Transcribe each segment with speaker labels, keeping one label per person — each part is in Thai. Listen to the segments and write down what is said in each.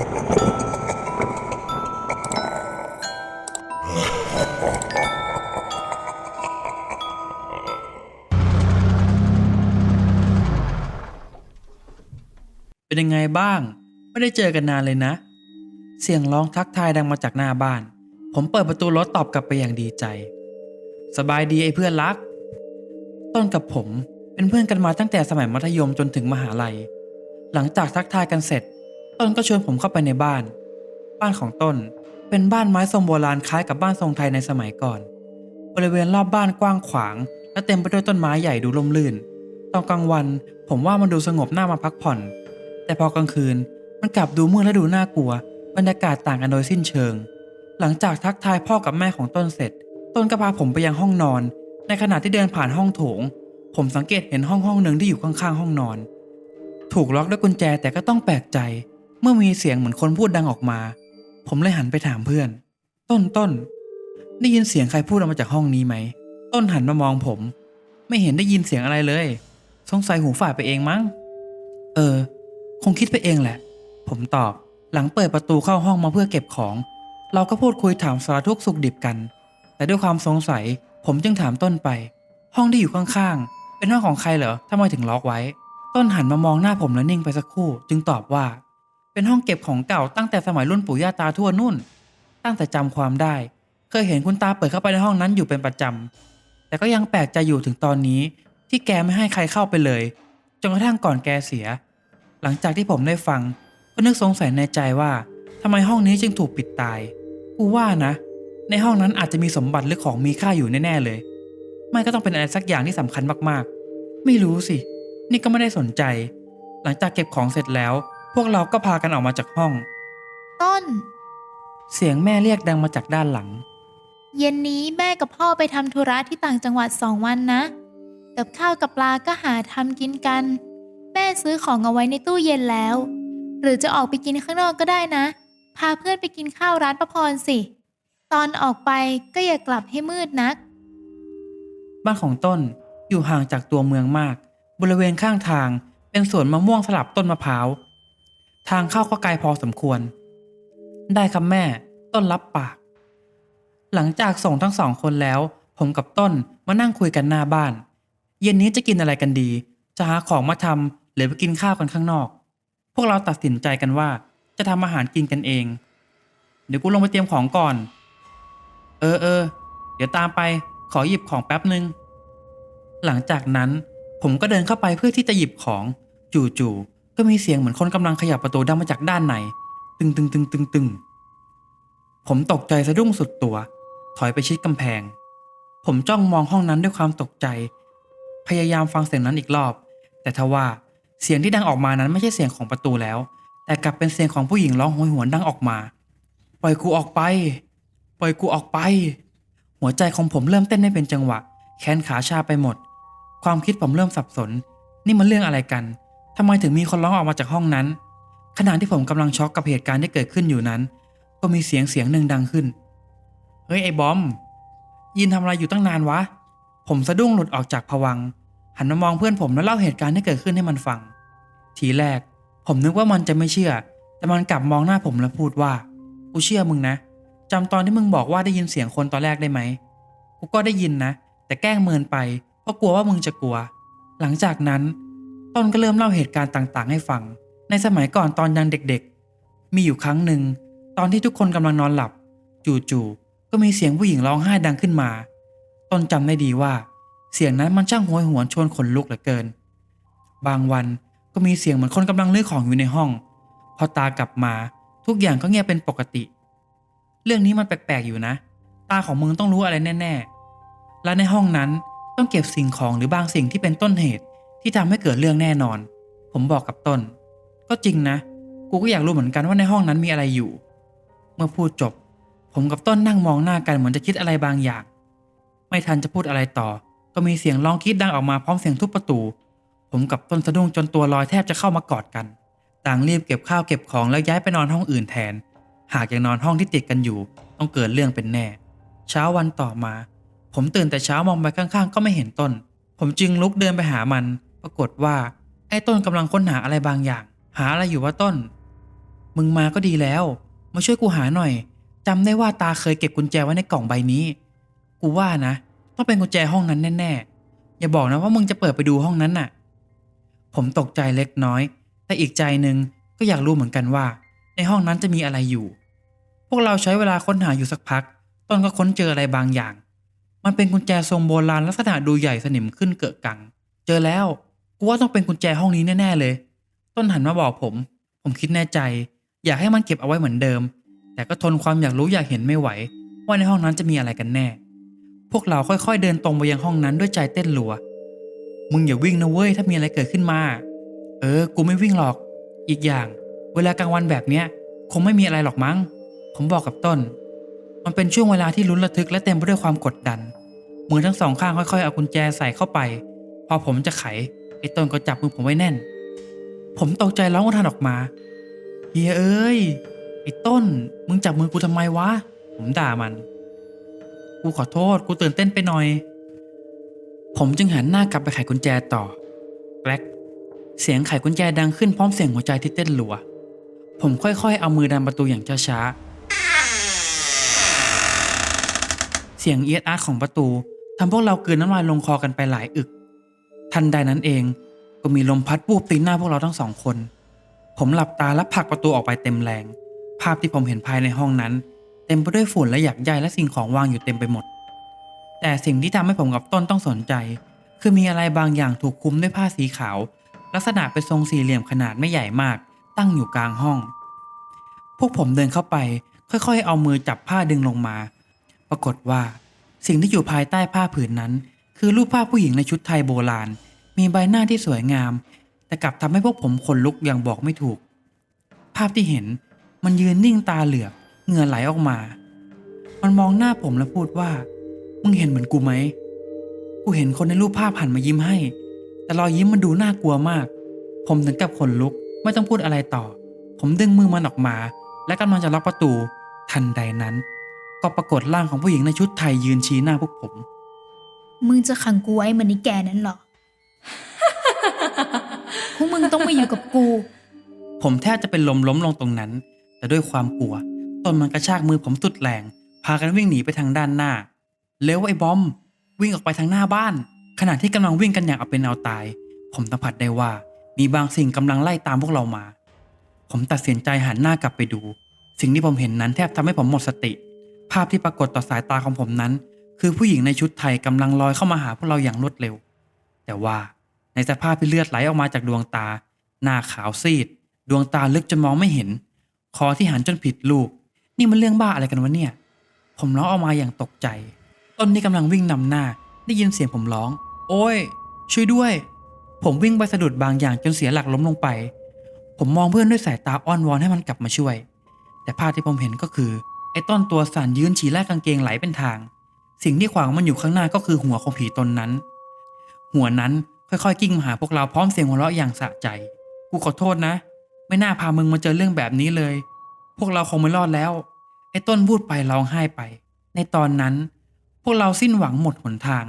Speaker 1: เป็นยังไงบ้าง ไม่ได้เจอกันนานเลยนะ เสียงร้องทักทายดังมาจากหน้าบ้าน ผมเปิดประตูรถตอบกลับไปอย่างดีใจ สบายดีไอ้เพื่อนรัก ต้นกับผมเป็นเพื่อนกันมาตั้งแต่สมัยมัธยมจนถึงมหาลัย หลังจากทักทายกันเสร็จ ต้นก็ชวนผมเข้าไปในบ้าน บ้านของต้นเป็นบ้านไม้ทรงโบราณคล้ายกับบ้านทรงไทยในสมัยก่อน บริเวณรอบบ้านกว้างขวาง และเต็มไปด้วยต้นไม้ใหญ่ดูร่มรื่น ตอนกลางวันผมว่ามันดูสงบน่ามาพักผ่อน แต่พอกลางคืนมันกลับดูมืดและดูน่ากลัว บรรยากาศต่างกันโดยสิ้นเชิง หลังจากทักทายพ่อกับแม่ของต้นเสร็จ ต้นก็พาผมไปยังห้องนอน ในขณะที่เดินผ่านห้องโถง ผมสังเกตเห็นห้องห้องหนึ่งที่อยู่ข้างๆห้องนอน ถูกล็อกด้วยกุญแจแต่ก็ต้องแปลกใจ เมื่อมีเสียงเหมือนคนพูดดังออกมา ผมเลยหันไปถามเพื่อน ต้นต้นได้ยินเสียงใครพูดออกมาจากห้องนี้ไหม ต้นหันมามองผม ไม่เห็นได้ยินเสียงอะไรเลย สงสัยหูฝาดไปเองมั้ง เออ คงคิดไปเองแหละ ผมตอบ หลังเปิดประตูเข้าห้องมาเพื่อเก็บของ เราก็พูดคุยถามสารทุกสุขดิบกัน แต่ด้วยความสงสัย ผมจึงถามต้นไป ห้องที่อยู่ข้างๆ เป็นห้องของใครเหรอทำไมถึงล็อกไว้ ต้นหันมามองหน้าผมแล้วนิ่งไปสักครู่ จึงตอบว่า เป็นห้องเก็บของเก่าตั้งแต่สมัยรุ่นปู่ย่าตาทั่วนู่น ตั้งแต่จำความได้ เคยเห็นคุณตาเปิดเข้าไปในห้องนั้นอยู่เป็นประจำแต่ก็ยังแปลกใจอยู่ถึงตอนนี้ ที่แกไม่ให้ใครเข้าไปเลย จนกระทั่งก่อนแกเสีย หลังจากที่ผมได้ฟัง ก็นึกสงสัยในใจว่าทำไมห้องนี้จึงถูกปิดตาย กูว่านะ ในห้องนั้นอาจจะมีสมบัติหรือของมีค่าอยู่แน่ๆเลย ไม่ก็ต้องเป็นอะไรสักอย่างที่สำคัญมากๆ ไม่รู้สิ นี่ก็ไม่ได้สนใจ หลังจากเก็บของเสร็จแล้ว พวกเราก็พากันออกมาจากห้อง
Speaker 2: ต้น
Speaker 1: เสียงแม่เรียกดังมาจากด้านหลัง
Speaker 2: เย็นนี้แม่กับพ่อไปทำธุระที่ต่างจังหวัดสองวันนะ กับข้าวกับปลาก็หาทำกินกัน แม่ซื้อของเอาไว้ในตู้เย็นแล้ว หรือจะออกไปกินข้างนอกก็ได้นะ พาเพื่อนไปกินข้าวร้านประพรสิ ตอนออกไปก็อย่ากลับให้มืดนัก
Speaker 1: บ้านของต้นอยู่ห่างจากตัวเมืองมาก บริเวณข้างทางเป็นสวนมะม่วงสลับต้นมะพร้าว ทางเข้าก็ไกลพอสมควร ได้ครับแม่ ต้นรับปาก หลังจากส่งทั้งสองคนแล้ว ผมกับต้นมานั่งคุยกันหน้าบ้าน เย็นนี้จะกินอะไรกันดี จะหาของมาทำหรือไปกินข้าวกันข้างนอก พวกเราตัดสินใจกันว่าจะทำอาหารกินกันเอง เดี๋ยวกูลงไปเตรียมของก่อน เออเออ เดี๋ยวตามไปขอหยิบของแป๊บหนึ่งหลังจากนั้นผมก็เดินเข้าไปเพื่อที่จะหยิบของ จู่ ก็มีเสียงเหมือนคนกำลังขยับประตูดังมาจากด้านในตึงตึงตึงตึงตึงผมตกใจสะดุ้งสุดตัว ถอยไปชิดกำแพง ผมจ้องมองห้องนั้นด้วยความตกใจ พยายามฟังเสียงนั้นอีกรอบ แต่ทว่าเสียงที่ดังออกมานั้นไม่ใช่เสียงของประตูแล้ว แต่กลับเป็นเสียงของผู้หญิงร้องโหยหวนดังออกมา ปล่อยกูออกไป ปล่อยกูออกไป หัวใจของผมเริ่มเต้นไม่เป็นจังหวะ แขนขาชาไปหมด ความคิดผมเริ่มสับสน นี่มันเรื่องอะไรกัน ทำไมถึงมีคนร้องออกมาจากห้องนั้น ขณะที่ผมกำลังช็อกกับเหตุการณ์ที่เกิดขึ้นอยู่นั้น ก็มีเสียงเสียงหนึ่งดังขึ้น เฮ้ยไอ้บอม ยินทำอะไรอยู่ตั้งนานวะ ผมสะดุ้งหลุดออกจากผวัง หันมามองเพื่อนผมแล้วเล่าเหตุการณ์ที่เกิดขึ้นให้มันฟัง ทีแรก ผมนึกว่ามันจะไม่เชื่อ แต่มันกลับมองหน้าผมแล้วพูดว่ากูเชื่อมึงนะจำตอนที่มึงบอกว่าได้ยินเสียงคนตอนแรกได้ไหมกูก็ได้ยินนะ แต่แกล้งเมินไปเพราะกลัวว่ามึงจะกลัว หลังจากนั้น ต้นก็เริ่มเล่าเหตุการณ์ต่างๆ ให้ฟัง ในสมัยก่อนตอนยังเด็กๆ มีอยู่ครั้งหนึ่ง ตอนที่ทุกคนกำลังนอนหลับ จู่ๆก็มีเสียงผู้หญิงร้องไห้ดังขึ้นมา ต้นจำได้ดีว่า เสียงนั้นมันช่างโหยหวนชวนขนลุกเหลือเกิน บางวันก็มีเสียงเหมือนคนกำลังเลื้อยของอยู่ในห้อง พอตากลับมาทุกอย่างก็เงียบเป็นปกติ เรื่องนี้มันแปลกๆอยู่นะ ตาของมึงต้องรู้อะไรแน่ ๆ และในห้องนั้นต้องเก็บสิ่งของหรือบางสิ่งที่เป็นต้นเหตุ ที่ทำให้เกิดเรื่องแน่นอน ผมบอกกับต้น ก็จริงนะ กูก็อยากรู้เหมือนกันว่าในห้องนั้นมีอะไรอยู่ เมื่อพูดจบ ผมกับต้นนั่งมองหน้ากันเหมือนจะคิดอะไรบางอย่าง ไม่ทันจะพูดอะไรต่อ ก็มีเสียงร้องกรีดดังออกมาพร้อมเสียงทุบประตู ผมกับต้นสะดุ้งจนตัวลอยแทบจะเข้ามากอดกัน ต่างรีบเก็บข้าวเก็บของแล้วย้ายไปนอนห้องอื่นแทน หากยังนอนห้องที่ติดกันอยู่ ต้องเกิดเรื่องเป็นแน่ เช้าวันต่อมา ผมตื่นแต่เช้ามองไปข้างๆ ก็ไม่เห็นต้น ผมจึงลุกเดินไปหามัน ปรากฏว่า ไอ้ต้นกำลังค้นหาอะไรบางอย่าง หาอะไรอยู่ว่าต้น มึงมาก็ดีแล้ว มาช่วยกูหาหน่อยจำได้ว่าตาเคยเก็บกุญแจไว้ในกล่องใบนี้ กูว่านะ ต้องเป็นกุญแจห้องนั้นแน่ๆ อย่าบอกนะว่ามึงจะเปิดไปดูห้องนั้นน่ะ ผมตกใจเล็กน้อย แต่อีกใจหนึ่งก็อยากรู้เหมือนกันว่า ในห้องนั้นจะมีอะไรอยู่ พวกเราใช้เวลาค้นหาอยู่สักพัก ต้นก็ค้นเจออะไรบางอย่าง มันเป็นกุญแจทรงโบราณลักษณะดูใหญ่สนิมขึ้นเกิดกัง เจอแล้ว กูว่าต้องเป็นกุญแจห้องนี้แน่ๆเลย ต้นหันมาบอกผม ผมคิดแน่ใจ อยากให้มันเก็บเอาไว้เหมือนเดิม แต่ก็ทนความอยากรู้อยากเห็นไม่ไหว ว่าในห้องนั้นจะมีอะไรกันแน่ พวกเราค่อยๆเดินตรงไปยังห้องนั้นด้วยใจเต้นรัว มึงอย่าวิ่งนะเว้ยถ้ามีอะไรเกิดขึ้นมา เออ กูไม่วิ่งหรอก อีกอย่าง เวลากลางวันแบบเนี้ย คงไม่มีอะไรหรอกมั้ง ผมบอกกับต้น มันเป็นช่วงเวลาที่ลุ้นระทึกและเต็มไปด้วยความกดดันมือทั้งสองข้างค่อยๆเอากุญแจใส่เข้าไป พอผมจะไข ไอ้ต้นก็จับมือผมไว้แน่น ผมตกใจร้องอุทานออกมาเฮียเอ้ย ไอ้ต้น มึงจับมือกูทำไมวะ ผมด่ามัน กูขอโทษ กูตื่นเต้นไปหน่อย ผมจึงหันหน้ากลับไปไขกุญแจต่อแกรกเสียงไขกุญแจดังขึ้นพร้อมเสียงหัวใจที่เต้นรัว ผมค่อยๆ เอามือดันประตูอย่างช้าๆ เสียงเอียดอาร์ตของประตูทำพวกเราเกลืนน้ำลายลงคอกันไปหลายอึก ทันใดนั้นเองก็มีลมพัดปูบตีหน้าพวกเราทั้งสองคน ผมหลับตาและผลักประตูออกไปเต็มแรง ภาพที่ผมเห็นภายในห้องนั้น เต็มไปด้วยฝุ่นและหยักใยและสิ่งของวางอยู่เต็มไปหมด แต่สิ่งที่ทำให้ผมกับต้นต้องสนใจ คือมีอะไรบางอย่างถูกคลุมด้วยผ้าสีขาว ลักษณะเป็นทรงสี่เหลี่ยมขนาดไม่ใหญ่มาก ตั้งอยู่กลางห้อง พวกผมเดินเข้าไป ค่อยๆ เอามือจับผ้าดึงลงมา ปรากฏว่า สิ่งที่อยู่ภายใต้ผ้าผืนนั้น คือรูปภาพผู้หญิงในชุดไทยโบราณ มีใบหน้าที่สวยงาม แต่กลับทำให้พวกผมขนลุกอย่างบอกไม่ถูก ภาพที่เห็นมันยืนนิ่งตาเหลือกเหงื่อไหลออกมา มันมองหน้าผมแล้วพูดว่า มึงเห็นเหมือนกูไหม กูเห็นคนในรูปภาพหันมายิ้มให้ แต่รอยยิ้มมันดูน่ากลัวมาก ผมถึงกับขนลุกไม่ต้องพูดอะไรต่อ ผมดึงมือมันออกมา และกำลังจะล็อกประตู ทันใดนั้น ก็ปรากฏร่างของผู้หญิงในชุดไทยยืนชี้หน้าพวกผม
Speaker 2: มึงจะขังกูไว้เหมือนไอ้แกนั้นเหรอ พวกมึงต้องมาอยู่กับกู
Speaker 1: ผมแทบจะเป็นลมล้มลงตรงนั้น แต่ด้วยความกลัวต้นมันกระชากมือผมสุดแรง พากันวิ่งหนีไปทางด้านหน้าเร็วไอ้บอม วิ่งออกไปทางหน้าบ้าน ขณะที่กำลังวิ่งกันอย่างเอาเป็นเอาตาย ผมสัมผัสได้ว่ามีบางสิ่งกำลังไล่ตามพวกเรามา ผมตัดสินใจหันหน้ากลับไปดู สิ่งที่ผมเห็นนั้นแทบทำให้ผมหมดสติ ภาพที่ปรากฏต่อสายตาของผมนั้น คือผู้หญิงในชุดไทยกำลังลอยเข้ามาหาพวกเราอย่างรวดเร็ว แต่ว่าในสภาพที่เลือดไหลออกมาจากดวงตา หน้าขาวซีด ดวงตาลึกจนมองไม่เห็น คอที่หันจนผิดลูกนี่มันเรื่องบ้าอะไรกันวะเนี่ย ผมร้องออกมาอย่างตกใจ ต้นที่กำลังวิ่งนำหน้า ได้ยินเสียงผมร้อง โอ้ย ช่วยด้วย ผมวิ่งไปสะดุดบางอย่างจนเสียหลักล้มลงไป ผมมองเพื่อนด้วยสายตาอ้อนวอนให้มันกลับมาช่วย แต่ภาพที่ผมเห็นก็คือไอ้ต้นตัวสั่นยืนฉี่แลกกางเกงไหลเป็นทาง สิ่งที่ขวางมันอยู่ข้างหน้าก็คือหัวของผีตนนั้น หัวนั้นค่อยๆ กิ้งมาหาพวกเราพร้อมเสียงหัวเราะอย่างสะใจ กูขอโทษนะ ไม่น่าพามึงมาเจอเรื่องแบบนี้เลย พวกเราคงไม่รอดแล้ว ไอ้ต้นพูดไปร้องไห้ไป ในตอนนั้น พวกเราสิ้นหวังหมดหนทาง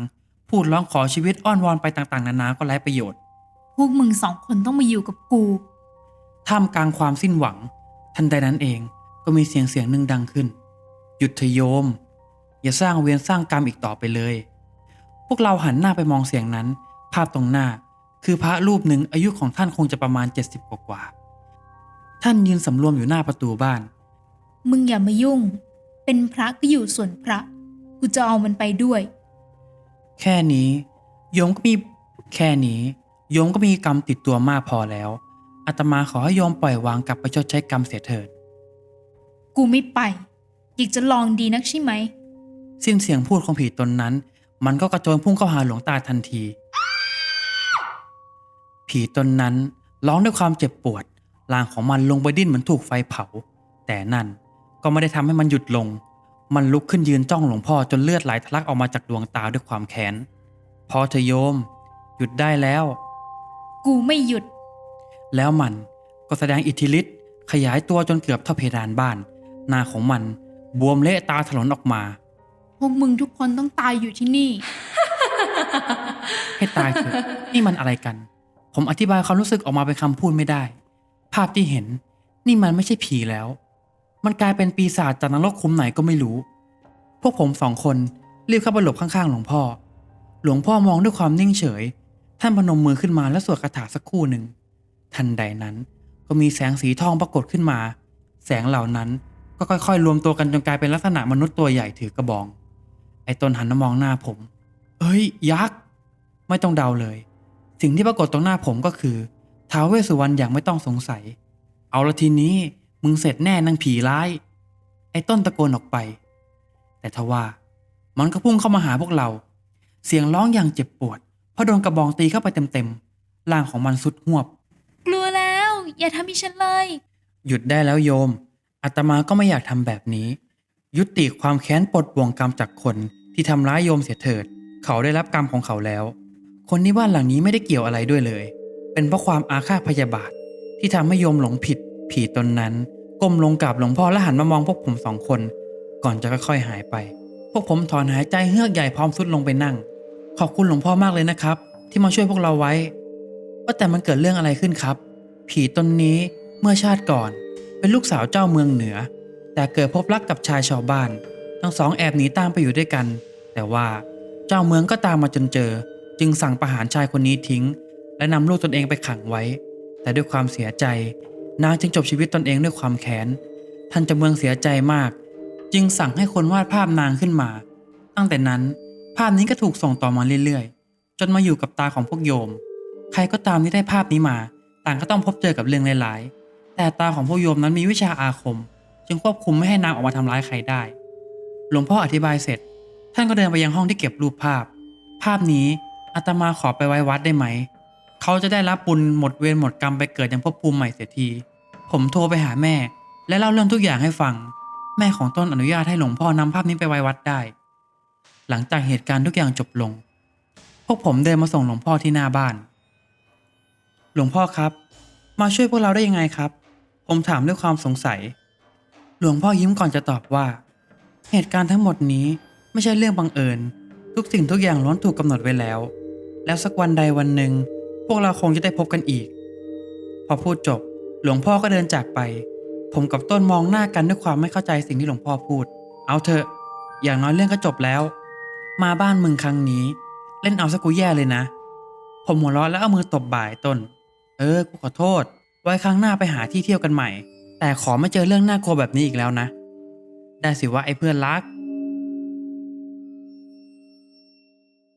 Speaker 1: พูดร้องขอชีวิตอ้อนวอนไปต่างๆ นานาก็ไร้ประโยชน์
Speaker 2: พวกมึงสองคนต้องมาอยู่กับกู
Speaker 1: ท่ามกลางความสิ้นหวัง ทันใดนั้นเองก็มีเสียงเสียงหนึ่งดังขึ้น หยุดเถอะโยม อย่าสร้างเวรสร้างกรรมอีกต่อไปเลย พวกเราหันหน้าไปมองเสียงนั้น ภาพตรงหน้า คือพระรูปหนึ่งอายุของท่านคงจะประมาณ 70 กว่ากว่าๆท่านยืนสำรวมอยู่หน้าประตูบ้าน
Speaker 2: มึงอย่ามายุ่ง เป็นพระก็อยู่ส่วนพระ กูจะเอามันไปด้วย
Speaker 1: แค่นี้ โยมก็มีแค่นี้ โยมก็มีกรรมติดตัวมากพอแล้วอาตมาขอให้โยมปล่อยวางกลับไปชดใช้กรรมเสียเถิด
Speaker 2: กูไม่ไป อยากจะลองดีนักใช่ไหม
Speaker 1: สิ้นเสียงพูดของผีตนนั้น มันก็กระโจนพุ่งเข้าหาหลวงตาทันที ผีตนนั้นร้องด้วยความเจ็บปวดร่างของมันลงไปดิ้นเหมือนถูกไฟเผา แต่นั่นก็ไม่ได้ทำให้มันหยุดลง มันลุกขึ้นยืนจ้องหลวงพ่อจนเลือดไหลทะลักออกมาจากดวงตาด้วยความแค้นพอเธอะโยม หยุดได้แล้ว
Speaker 2: กูไม่หยุด
Speaker 1: แล้วมันก็แสดงอิทธิฤทธิ์ขยายตัวจนเกือบเท่าเพดานบ้าน หน้าของมันบวมเละตาถลนออกมา
Speaker 2: พวกมึงทุกคนต้องตายอยู่ที่นี่
Speaker 1: ให้ตายเถอะนี่มันอะไรกัน ผมอธิบายความรู้สึกออกมาเป็นคำพูดไม่ได้ ภาพที่เห็น นี่มันไม่ใช่ผีแล้ว มันกลายเป็นปีศาจจากนรกคุ้มไหนก็ไม่รู้ พวกผมสองคนรีบเข้าไปหลบข้างๆหลวงพ่อ หลวงพ่อมองด้วยความนิ่งเฉย ท่านพนมมือขึ้นมาและสวดคาถาสักครู่หนึ่ง ทันใดนั้นก็มีแสงสีทองปรากฏขึ้นมา แสงเหล่านั้นก็ค่อยๆ รวมตัวกันจนกลายเป็นลักษณะมนุษย์ตัวใหญ่ถือกระบอง ต้นหันมามองหน้าผม เอ้ย ยักษ์ ไม่ต้องเดาเลย สิ่งที่ปรากฏตรงหน้าผมก็คือท้าวเวสสุวรรณอย่างไม่ต้องสงสัย เอาละทีนี้มึงเสร็จแน่นางผีร้าย ไอ้ต้นตะโกนออกไป แต่ทว่า มันก็พุ่งเข้ามาหาพวกเรา เสียงร้องอย่างเจ็บปวด เพราะโดนกระบองตีเข้าไปเต็มๆร่างของมันสุดหวบ
Speaker 2: กลัวแล้ว อย่าทำให้ฉันเลย
Speaker 1: หยุดได้แล้วโยมอาตมาก็ไม่อยากทำแบบนี้ ยุติความแค้นปลดบ่วงกรรมจากคน ที่ทำร้ายโยมเสียเถิด เขาได้รับกรรมของเขาแล้ว คนที่บ้านหลังนี้ไม่ได้เกี่ยวอะไรด้วยเลย เป็นเพราะความอาฆาตพยาบาท ที่ทำให้โยมหลงผิด ผีตนนั้น ก้มลงกราบหลวงพ่อและหันมามองพวกผมสองคน ก่อนจะค่อยๆหายไป พวกผมถอนหายใจเฮือกใหญ่พร้อมสุดลงไปนั่ง ขอบคุณหลวงพ่อมากเลยนะครับ ที่มาช่วยพวกเราไว้ว่าแต่มันเกิดเรื่องอะไรขึ้นครับ ผีตนนี้เมื่อชาติก่อน เป็นลูกสาวเจ้าเมืองเหนือ แต่เกิดพบรักกับชายชาวบ้าน ทั้งสองแอบหนีตามไปอยู่ด้วยกัน แต่ว่าเจ้าเมืองก็ตามมาจนเจอ จึงสั่งประหารชายคนนี้ทิ้ง และนำลูกตนเองไปขังไว้ แต่ด้วยความเสียใจ นางจึงจบชีวิตตนเองด้วยความแค้นท่านเจ้าเมืองเสียใจมาก จึงสั่งให้คนวาดภาพนางขึ้นมา ตั้งแต่นั้นภาพนี้ก็ถูกส่งต่อมาเรื่อยๆ จนมาอยู่กับตาของพวกโยม ใครก็ตามที่ได้ภาพนี้มา ต่างก็ต้องพบเจอกับเรื่องหลายๆ แต่ตาของพวกโยมนั้นมีวิชาอาคม จึงควบคุมไม่ให้นางออกมาทำร้ายใครได้ หลวงพ่ออธิบายเสร็จ ท่านก็เดินไปยังห้องที่เก็บรูปภาพ ภาพนี้อาตมาขอไปไว้วัดได้ไหม เขาจะได้รับบุญหมดเวรหมดกรรมไปเกิดยังภพภูมิใหม่เสียที ผมโทรไปหาแม่ และเล่าเรื่องทุกอย่างให้ฟัง แม่ของต้นอนุญาตให้หลวงพ่อนำภาพนี้ไปไว้วัดได้ หลังจากเหตุการณ์ทุกอย่างจบลง พวกผมเดินมาส่งหลวงพ่อที่หน้าบ้าน หลวงพ่อครับ มาช่วยพวกเราได้ยังไงครับ ผมถามด้วยความสงสัย หลวงพ่อยิ้มก่อนจะตอบว่า เหตุการณ์ทั้งหมดนี้ไม่ใช่เรื่องบังเอิญ ทุกสิ่งทุกอย่างล้วนถูกกำหนดไว้แล้ว แล้วสักวันใดวันหนึ่ง พวกเราคงจะได้พบกันอีก พอพูดจบ หลวงพ่อก็เดินจากไป ผมกับต้นมองหน้ากันด้วยความไม่เข้าใจสิ่งที่หลวงพ่อพูด เอาเถอะ อย่างน้อยเรื่องก็จบแล้ว มาบ้านมึงครั้งนี้ เล่นเอาสกูแย่เลยนะ ผมหัวเราะแล้วเอามือตบบ่ายต้น เออกูขอโทษ ไว้ครั้งหน้าไปหาที่เที่ยวกันใหม่ แต่ขอไม่เจอเรื่องน่ากลัวแบบนี้อีกแล้วนะ ได้สิว่าไอ้เพื่อนรัก